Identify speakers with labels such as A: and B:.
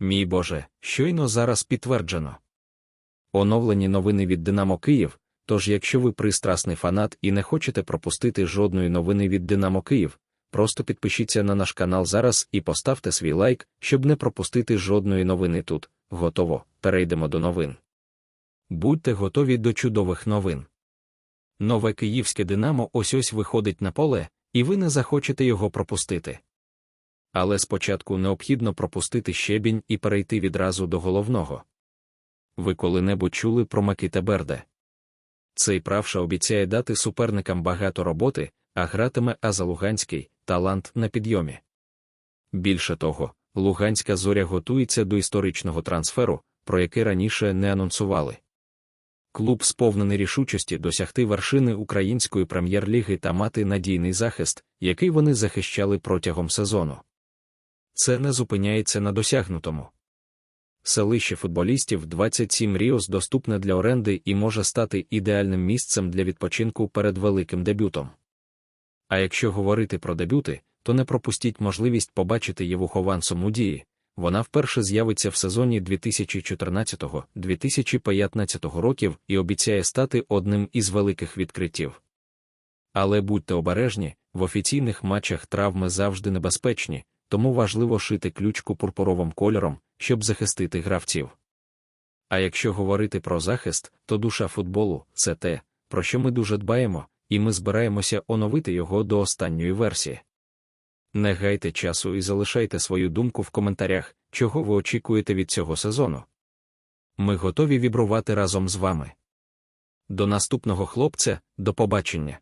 A: Мій Боже, щойно зараз підтверджено. Оновлені новини від Динамо Київ. Тож, якщо ви пристрасний фанат і не хочете пропустити жодної новини від Динамо Київ, просто підпишіться на наш канал зараз і поставте свій лайк, щоб не пропустити жодної новини тут. Готово. Перейдемо до новин. Будьте готові до чудових новин. Нове київське Динамо ось ось виходить на поле, і ви не захочете його пропустити. Але спочатку необхідно пропустити щебінь і перейти відразу до головного. Ви коли-небудь чули про Макіта Берде? Цей правша обіцяє дати суперникам багато роботи, а гратиме Аза Луганський талант на підйомі. Більше того, Луганська зоря готується до історичного трансферу, про який раніше не анонсували. Клуб сповнений рішучості досягти вершини української прем'єр-ліги та мати надійний захист, який вони захищали протягом сезону. Це не зупиняється на досягнутому. Селище футболістів 27 Ріос доступне для оренди і може стати ідеальним місцем для відпочинку перед великим дебютом. А якщо говорити про дебюти, то не пропустіть можливість побачити Єву Ховансом у дії. Вона вперше з'явиться в сезоні 2014-2015 років і обіцяє стати одним із великих відкриттів. Але будьте обережні, в офіційних матчах травми завжди небезпечні, тому важливо шити ключку пурпуровим кольором, щоб захистити гравців. А якщо говорити про захист, то душа футболу це те, про що ми дуже дбаємо, і ми збираємося оновити його до останньої версії. Не гайте часу і залишайте свою думку в коментарях, чого ви очікуєте від цього сезону. Ми готові вібрувати разом з вами. До наступного хлопця, до побачення.